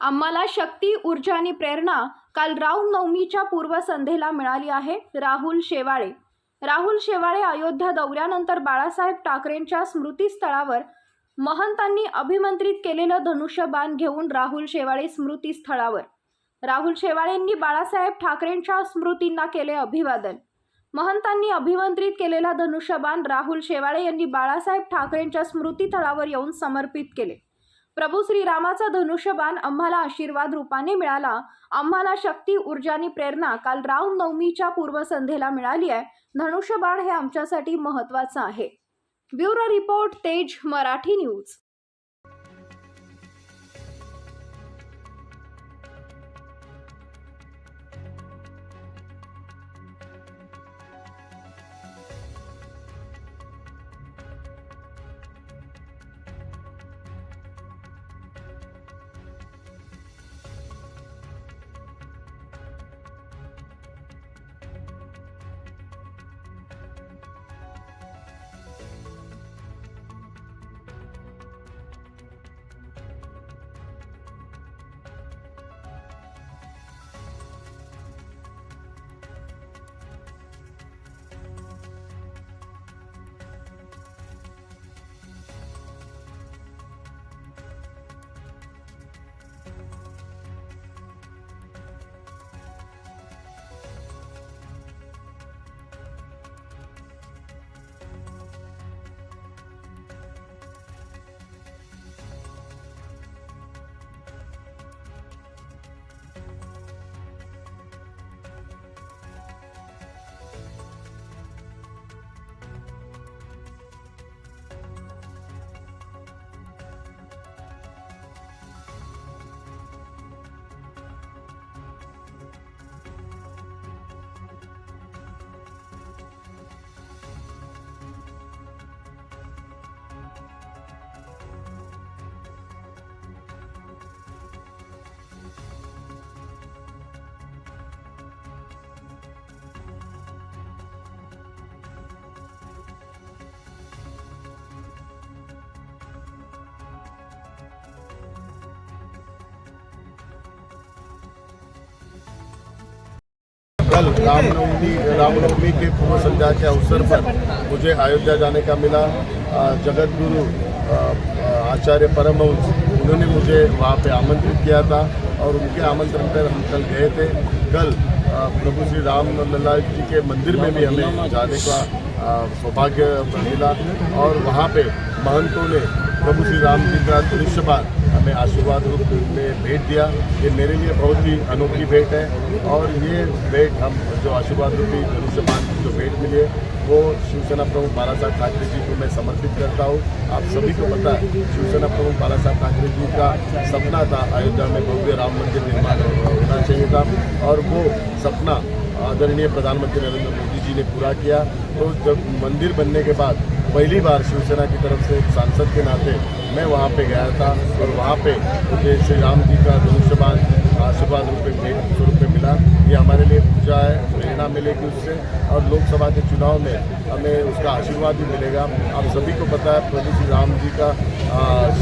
आम्हाला शक्ती ऊर्जा आणि प्रेरणा काल रामनवमीच्या पूर्वसंध्येला मिळाली आहे राहुल शेवाळे. राहुल शेवाळे अयोध्या दौऱ्यानंतर बाळासाहेब ठाकरेंच्या स्मृतीस्थळावर महंतांनी अभिमंत्रित केलेलं धनुष्यबाण घेऊन राहुल शेवाळे स्मृतीस्थळावर. राहुल शेवाळेंनी बाळासाहेब ठाकरेंच्या स्मृतींना केले अभिवादन. महंतांनी अभिमंत्रित केलेला धनुष्यबाण राहुल शेवाळे यांनी बाळासाहेब ठाकरेंच्या स्मृतीस्थळावर येऊन समर्पित केले. प्रभू श्रीरामाचा धनुष्यबाण आम्हाला आशीर्वाद रूपाने मिळाला. आम्हाला शक्ती ऊर्जा आणि प्रेरणा काल राम नवमीच्या पूर्वसंध्येला मिळाली आहे. धनुष्यबाण हे आमच्यासाठी महत्त्वाचं आहे. ब्युरो रिपोर्ट तेज मराठी न्यूज. कल रामनवमी रामनवमी के पूर्व संध्या के अवसर पर मुझे अयोध्या जाने का मिला। जगत गुरु आचार्य परमहंस, उन्होंने मुझे वहाँ पे आमंत्रित किया था और उनके आमंत्रण पर हम कल गए थे। कल प्रभु श्री राम लल्ला जी के मंदिर में भी हमें जाने का सौभाग्य मिला और वहाँ पे महंतों ने प्रभु श्री राम जी का दृश्यबान हमें आशीर्वाद रूप में भेंट दिया। ये मेरे लिए बहुत ही अनोखी भेंट है और ये भेंट हम जो आशीर्वाद रूपी दृश्यबान की जो भेंट मिली है, वो शिवसेना प्रमुख बाला साहब ठाकरे जी को मैं समर्पित करता हूँ। आप सभी को पता है, शिवसेना प्रमुख बाला साहब ठाकरे जी का सपना था अयोध्या में भव्य राम मंदिर निर्माण होना चाहिए था और वो सपना आदरणीय प्रधानमंत्री नरेंद्र मोदी जी ने पूरा किया। तो जब मंदिर बनने के बाद पहली बार शिवसेना की तरफ़ से सांसद के नाते मैं वहाँ पे गया था और वहाँ पे मुझे श्री राम जी का धनुष्यबान आशीर्वाद रूप में स्वरूप में मिला। ये हमारे लिए पूजा है, प्रेरणा मिलेगी उससे। और लोकसभा के चुनाव में हमें उसका आशीर्वाद भी मिलेगा। आप सभी को पता है, प्रभु श्री राम जी का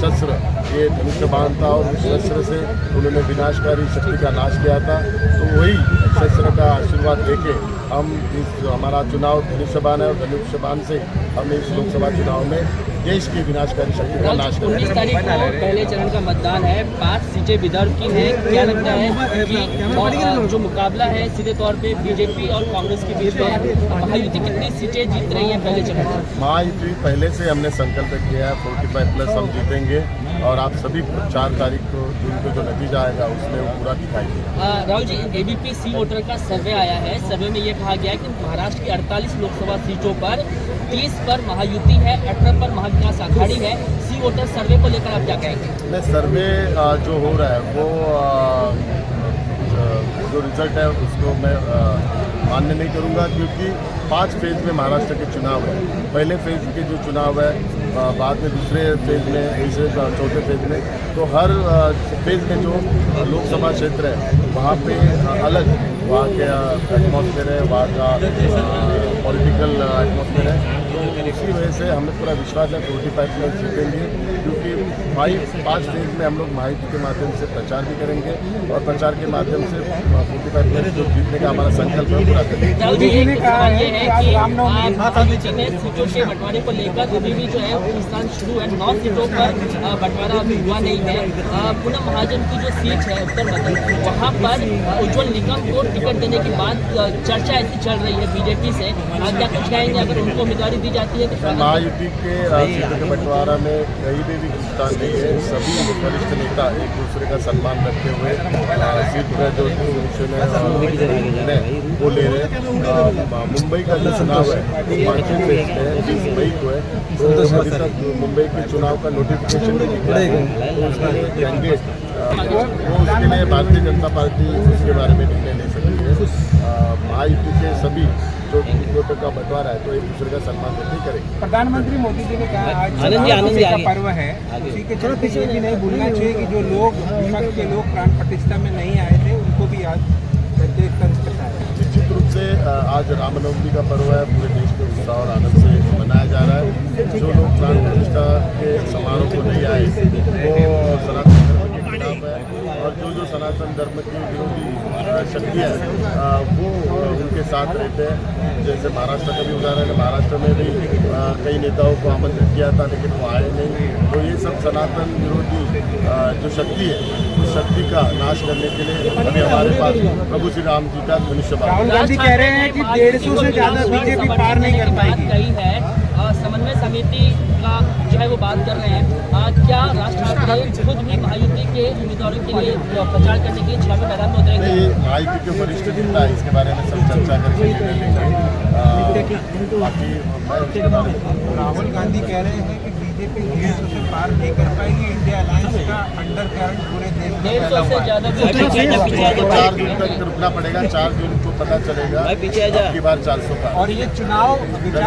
शस्त्र, ये धनुष्यबान था और उस शस्त्र से उन्होंने विनाशकारी शक्ति का नाश किया था। तो वही शस्त्र का आशीर्वाद लेके हम इस हमारा चुनाव धनुष्यबान है और धनुष्यबान से हम इस लोकसभा चुनाव में देश की विनाशकारी शक्ति का नाश उन्नीस तारीख को पहले चरण का मतदान है पाँच सीटें विदर्भ की हैं। क्या लगता है कि और, जो मुकाबला है सीधे तौर पे बीजेपी और कांग्रेस के बीच में महायुति कितनी सीटें जीत रही है पहले चरण महायुति पहले से हमने संकल्प किया है फोर्टी प्लस हम जीतेंगे। और आप सभी को चार तारीख को जून को जो नतीजा आएगा उसमें वो पूरा दिखाई देगा। Rahul ji ABP C voter का सर्वे आया है। सर्वे में ये कहा गया है कि महाराष्ट्र की 48 लोकसभा सीटों पर 30 पर महायुति है 18 पर महाविकास आघाड़ी है। सी वोटर सर्वे को लेकर आप क्या कहेंगे? नहीं सर्वे जो हो रहा है वो जो रिज़ल्ट है उसको मैं मान्य नहीं करूँगा क्योंकि पाँच फ़ेज़ में महाराष्ट्र के चुनाव है। पहले फ़ेज़ के जो चुनाव है बाद में दूसरे फ़ेज़ में, तीसरे चौथे फ़ेज़ में तो हर फ़ेज़ में जो लोकसभा क्षेत्र है, वहाँ पे अलग वहाँ के एटमोसफेयर है, वहाँ का पॉलिटिकल एटमोसफेयर है। तो इसी वजह से हमें पूरा विश्वास है, फोर्टी फाइव प्लस जीतेंगे क्योंकि भाई पाँच फ़ेज़ में हम लोग माहिती के माध्यम से प्रचार भी करेंगे और प्रचार के माध्यम से फोर्टी फाइव प्लस जो जीतने का हमारा संकल्प है पूरा करेंगे। जी एक सवाल है कि आप में सीटों के बंटवारे को लेकर अभी भी जो है वो स्थान शुरू है। नौ सीटों पर बंटवारा अभी हुआ नहीं है। पूनम महाजन की जो सीट है उत्तर मध्य वहाँ पर उज्जवल निगम को टिकट देने के बाद चर्चा ऐसी चल रही है बीजेपी से। क्या कुछ कहेंगे? अगर उनको उम्मीदवारी दी जाती है तो महायुति के सीटों के बंटवारा में कहीं भी भी नहीं है। सभी वरिष्ठ नेता एक दूसरे का सम्मान रखते हुए सीट का जो है वो ले रहे हैं। मुंबई का जो चुनाव है वो पाँचवें फेज में है बीस मई को है। तो अभी तक मुंबई के चुनाव का नोटिफिकेशन नहीं निकला है। कैंडिडेट उसके लिए भारतीय जनता पार्टी उसके बारे में निर्णय ले सकती है। महायुति के सभी जो सीटों का बंटवारा है तो एक दूसरे का सम्मान नहीं करेंगे। प्रधानमंत्री मोदी जी ने कहा आज आनंद जी, आनंद जी, का आगे। पर्व है। उसी के चलते ये भी नहीं भूलना चाहिए कि जो लोग विपक्ष के लोग प्राण प्रतिष्ठा में नहीं आए थे उनको भी आज है निश्चित रूप से आज रामनवमी का पर्व है पूरे देश में उत्साह और आनंद से मनाया जा रहा है। जो लोग प्राण प्रतिष्ठा के समारोह को नहीं आए वो सनातन है। और जो जो सनातन धर्म की विरोधी शक्तियाँ हैं, वो उनके साथ रहते हैं। जैसे महाराष्ट्र का भी उदाहरण है महाराष्ट्र में भी कई नेताओं को आमंत्रित किया था लेकिन वो आए नहीं। तो ये सब सनातन विरोधी जो शक्ति है उस शक्ति का नाश करने के लिए अभी हमारे पास प्रभु श्री राम जी का धनुष्य बाण राहुल गांधी कह रहे हैं कि डेढ़ सौ से ज़्यादा बीजेपी पार नहीं कर पाएगी। कही है समन्वय समिति का जो है वो बात कर रहे हैं। आ, क्या राष्ट्रपति खुद भी महायुति के उम्मीदवारों के लिए प्रचार करने के लिए चुनावी मैदान में उतरेंगे नहीं आईटी के वरिष्ठ नेता इसके बारे में सब चर्चा करके रहे हैं बाकी राहुल गांधी कह रहे हैं कि बीजेपी डेढ़ सौ से पार नहीं कर पाएगी इंडिया अलायंस का अंडर करंट पूरे देश में डेढ़ फैला सौ से हुआ है ज्यादा तो चार जून तक रुकना पड़ेगा चार जून को पता चलेगा पीछे आ जा। अब की बार चार सौ का और ये चुनाव है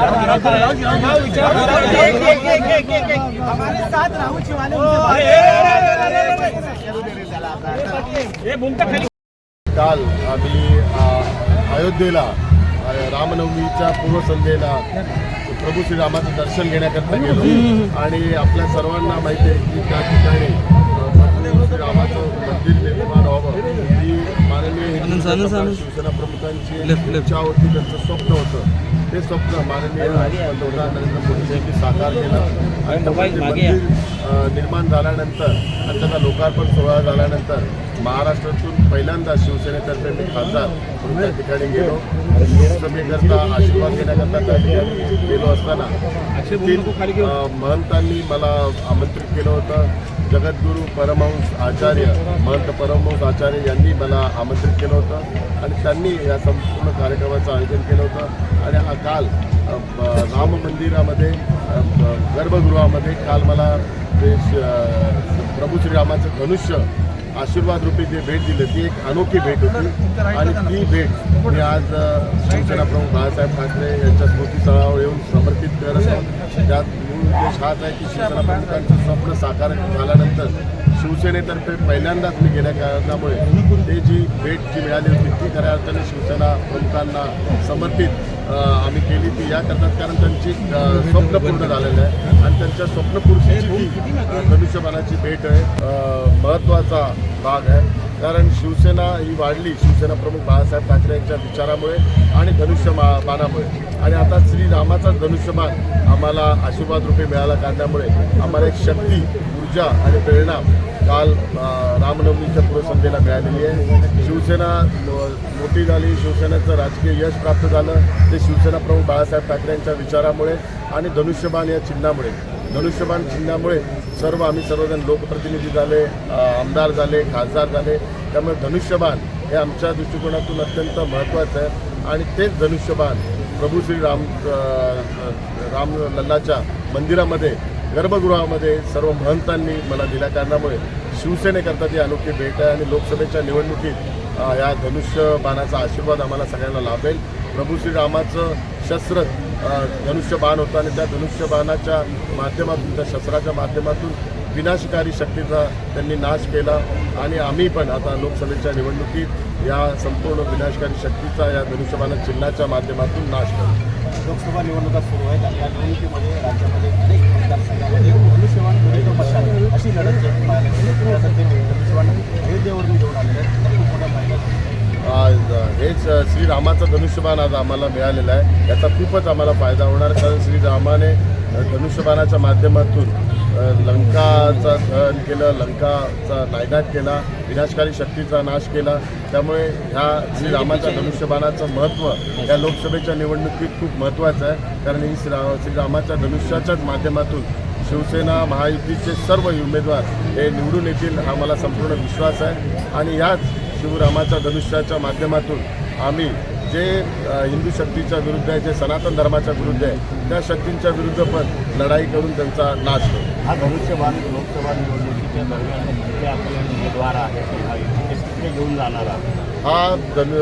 हमारे साथ राहुल काल आम्ही अयोध्येला रामनवमीच्या पूर्वसंध्येला प्रभू श्रीरामाचं दर्शन घेण्याकरता गेलो. आणि आपल्या सर्वांना माहिती आहे की त्या ठिकाणी प्रभू श्रीरामाचं मंदिर निर्माण व्हावं ही माननीय शिवसेना प्रमुखांची इच्छा होती त्यांचं स्वप्न होतं. ते स्वप्न माननीय पंतप्रधान नरेंद्र मोदी यांनी साकार केलं. आणि मंदिर निर्माण झाल्यानंतर आणि त्याचा लोकार्पण सोहळा झाल्यानंतर महाराष्ट्रातून पहिल्यांदा शिवसेनेतर्फे मी खासदार म्हणून त्या ठिकाणी गेलो. लोकसभेकरता आशीर्वाद घेण्याकरता त्या ठिकाणी गेलो असताना तीन महंतांनी मला आमंत्रित केलं होतं. जगद्गुरू परमहंस आचार्य महंत परमहंस आचार्य यांनी मला आमंत्रित केलं होतं आणि त्यांनी या संपूर्ण कार्यक्रमाचं आयोजन केलं होतं. आणि हा काल राम मंदिरामध्ये गर्भगृहामध्ये काल मला ते श- प्रभू श्रीरामाचं धनुष्य आशीर्वाद रूपी जे भेट दिली ती एक अनोखी भेट होती. आणि ती भेट मी आज शिवसेना प्रमुख बाळासाहेब ठाकरे यांच्या स्मृतीस्थळावर येऊन समर्पित करत त्यात उद्देश हाच आहे की शिवसेना प्रमुखांचं स्वप्न साकार झाल्यानंतर शिवसेनेतर्फे पहिल्यांदाच मी गेल्या कारणामुळे ते जी भेट जी मिळाली होती ती खऱ्या अर्थाने शिवसेना प्रमुखांना समर्पित आम्ही केली. ती या करतात कारण त्यांची स्वप्न पूर्ण झालेलं आहे. आणि त्यांच्या स्वप्नपूर्तीची ती धनुष्यबाणाची भेट आहे महत्त्वाचा भाग आहे. कारण शिवसेना ही वाढली शिवसेना प्रमुख बाळासाहेब ठाकरे यांच्या विचारामुळे आणि धनुष्य मा आणि आता श्रीरामाचा धनुष्यमान आम्हाला आशीर्वाद रूपे मिळाला काढल्यामुळे आम्हाला एक शक्ती ऊर्जा आणि प्रेरणा काल रामनवमीच्या पूर्वसंध्येला मिळालेली आहे. शिवसेना मोठी झाली शिवसेनेचं राजकीय यश प्राप्त झालं. ते शिवसेना प्रमुख बाळासाहेब ठाकरे यांच्या विचारामुळे आणि धनुष्यबाण या चिन्हामुळे. धनुष्यबाण चिन्हामुळे सर्व आम्ही सर्वजण लोकप्रतिनिधी झाले आमदार झाले खासदार झाले. त्यामुळे धनुष्यबाण हे आमच्या दृष्टिकोनातून अत्यंत महत्त्वाचं आहे. आणि तेच धनुष्यबाण प्रभू श्री राम राम लल्लाच्या मंदिरामध्ये गर्भगृहामध्ये सर्व महंतांनी मला दिल्या. कारणामुळे शिवसेनेकरता ती अनोखी भेट आहे आणि लोकसभेच्या निवडणुकीत या धनुष्यबाणाचा आशीर्वाद आम्हाला सगळ्यांना लाभेल. प्रभू श्रीरामाचं शस्त्र धनुष्यबाण होता आणि त्या धनुष्यबाणाच्या माध्यमातून त्या शस्त्राच्या माध्यमातून विनाशकारी शक्तीचा त्यांनी नाश केला. आणि आम्ही पण आता लोकसभेच्या निवडणुकीत या संपूर्ण विनाशकारी शक्तीचा या धनुष्यबाण चिन्हाच्या माध्यमातून नाश केला. लोकसभा निवडणुका सुरू आहेत आणि या निवडणुकीमध्ये राज्यामध्ये अनेक मतदारसंघामध्ये धनुष्यबाण विरुद्ध मशाल अशी लढत जे पाहायला मिळते. धनुष्यबाण अयोध्येवरून घेऊन आलेले आहेत. हेच श्रीरामाचं धनुष्यबाण आज आम्हाला मिळालेलं आहे. याचा खूपच आम्हाला फायदा होणार कारण श्रीरामाने धनुष्यबाणाच्या माध्यमातून लंकाचा दहन केलं लंकाचा नायनाट केला विनाशकारी शक्तीचा नाश केला. त्यामुळे ह्या श्रीरामाच्या धनुष्यबाणाचं महत्त्व या लोकसभेच्या निवडणुकीत खूप महत्त्वाचं आहे कारण ही श्रीरा श्रीरामाच्या धनुष्याच्याच माध्यमातून शिवसेना महायुतीचे सर्व उमेदवार हे निवडून येतील हा मला संपूर्ण विश्वास आहे. आणि याच शिवरामाच्या धनुष्याच्या माध्यमातून आम्ही जे हिंदू शक्तीच्या विरुद्ध आहे जे सनातन धर्माच्या विरुद्ध आहे त्या शक्तींच्या विरुद्ध पण लढाई करून त्यांचा नाश करू हा धनुष्यबाण लोकसभा निवडणुकीच्या दरम्यान जे आपले उमेदवार आहेत तिकडे घेऊन जाणार. हा धन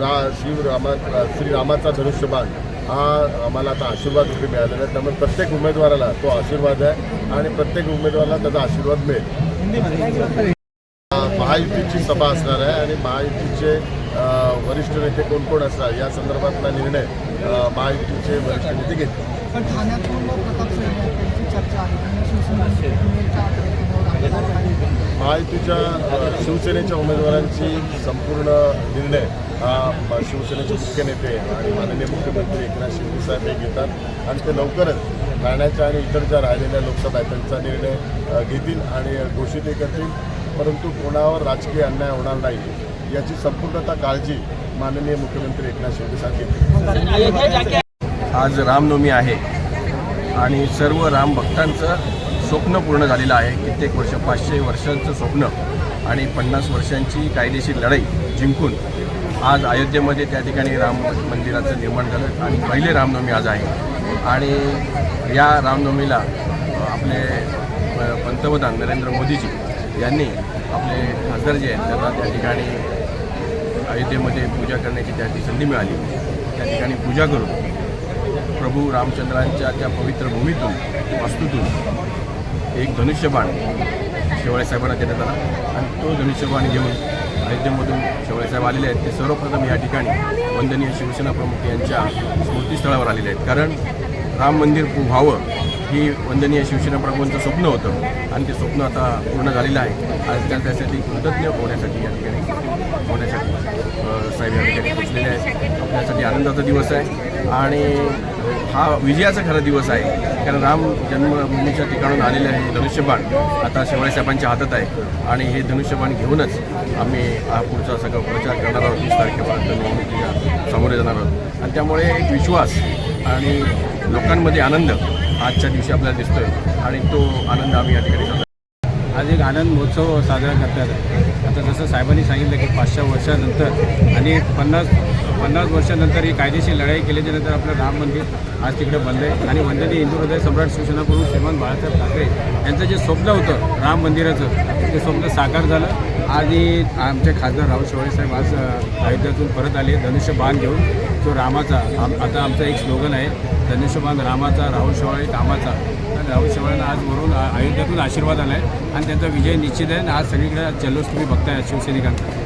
रा शिवरामा श्रीरामाचा धनुष्यबाण हा आम्हाला आता आशीर्वाद रूपी मिळालेला आहे. त्यामुळे प्रत्येक उमेदवाराला तो आशीर्वाद आहे आणि प्रत्येक उमेदवाराला त्याचा आशीर्वाद मिळेल. महायुतीची सभा असणार आहे आणि महायुतीचे वरिष्ठ नेते कोण कोण असणार? या संदर्भातला निर्णय महायुतीचे वरिष्ठ नेते घेतील. पण ठाण्यातून चर्चा आहे. महायुतीच्या शिवसेनेच्या उमेदवारांची संपूर्ण निर्णय हा शिवसेनेचे मुख्य नेते आणि माननीय मुख्यमंत्री एकनाथ शिंदे साहेब हे घेतात. आणि ते लवकरच ठाण्याच्या आणि इतर ज्या राहिलेल्या लोकसभा आहेत त्यांचा निर्णय घेतील आणि घोषितही करतील. परंतु कोणावर राजकीय अन्याय होणार नाही याची संपूर्णतः काळजी माननीय मुख्यमंत्री एकनाथ शिंदे जाके आज रामनवमी आहे आणि सर्व राम भक्तांचं स्वप्न पूर्ण झालेलं आहे. कित्येक वर्ष पाचशे वर्षांचं स्वप्न आणि पन्नास वर्षांची कायदेशीर लढाई जिंकून आज अयोध्येमध्ये त्या ठिकाणी राम मंदिराचं निर्माण झालं आणि पहिले रामनवमी आज आहे. आणि या रामनवमीला आपले पंतप्रधान नरेंद्र मोदीजी यांनी आपले खासदार जे आहेत त्यांना त्या ठिकाणी अयोध्येमध्ये पूजा करण्याची त्याची संधी मिळाली. त्या ठिकाणी पूजा करून प्रभू रामचंद्रांच्या त्या पवित्र भूमीतून वास्तूतून एक धनुष्यबाण शेवाळे साहेबांना देण्यात आला. आणि तो धनुष्यबाण घेऊन अयोध्येमधून शेवाळे साहेब आलेले आहेत. ते सर्वप्रथम या ठिकाणी वंदनीय शिवसेना प्रमुख यांच्या स्मृतीस्थळावर आलेले आहेत. कारण राम मंदिर व्हावं ही वंदनीय शिवसेना प्रमुखांचं स्वप्न होतं. आणि ते स्वप्न आता पूर्ण झालेलं आहे. आज त्या त्यासाठी कृतज्ञ होण्यासाठी या ठिकाणी होण्यासाठी साहेब या ठिकाणी पोचलेले आहेत. आपल्यासाठी आनंदाचा दिवस आहे. आणि हा विजयाचा खरा दिवस आहे. कारण राम जन्मभूमीच्या ठिकाणून आलेले हे धनुष्यबाण. आता शिवाळे साहेबांच्या हातात आहे. आणि हे धनुष्यबाण घेऊनच आम्ही हा पुढचा सगळं प्रचार करणार आहोत. वीस तारखेपर्यंत निवडणुकीच्या सामोरे जाणार आहोत. आणि त्यामुळे एक विश्वास आणि लोकांमध्ये आनंद आजच्या दिवशी आपल्याला दिसतोय. आणि तो आनंद आम्ही या ठिकाणी साजरा आज एक आनंद महोत्सव साजरा करतात. आता जसं साहेबांनी सांगितलं की पाचशे वर्षानंतर आणि पन्नास पन्नास वर्षानंतर ही कायदेशीर लढाई केल्याच्यानंतर आपलं राम मंदिर आज तिकडे बंद आहे. आणि वंदनीय हिंदू हृदय सम्राट शिवसेना करून श्रीमान बाळासाहेब ठाकरे यांचं जे स्वप्न होतं राम मंदिराचं ते स्वप्न साकार झालं. आणि आमचे खासदार राहुल शेवाळे साहेब आज अयोध्यातून परत आले. धनुष्यबाण घेऊन जो रामाचा आम आता आमचा एक स्लोगन आहे धनुष्यबाण रामाचा राहुल शेवाळे कामाचा. तर राहुल शेवाळ्यांना आज वरून अयोध्यातून आशीर्वाद आला आहे आणि त्यांचा विजय निश्चित आहे. आणि आज सगळीकडे जल्लोष तुम्ही बघताय शिवसैनिकांचा.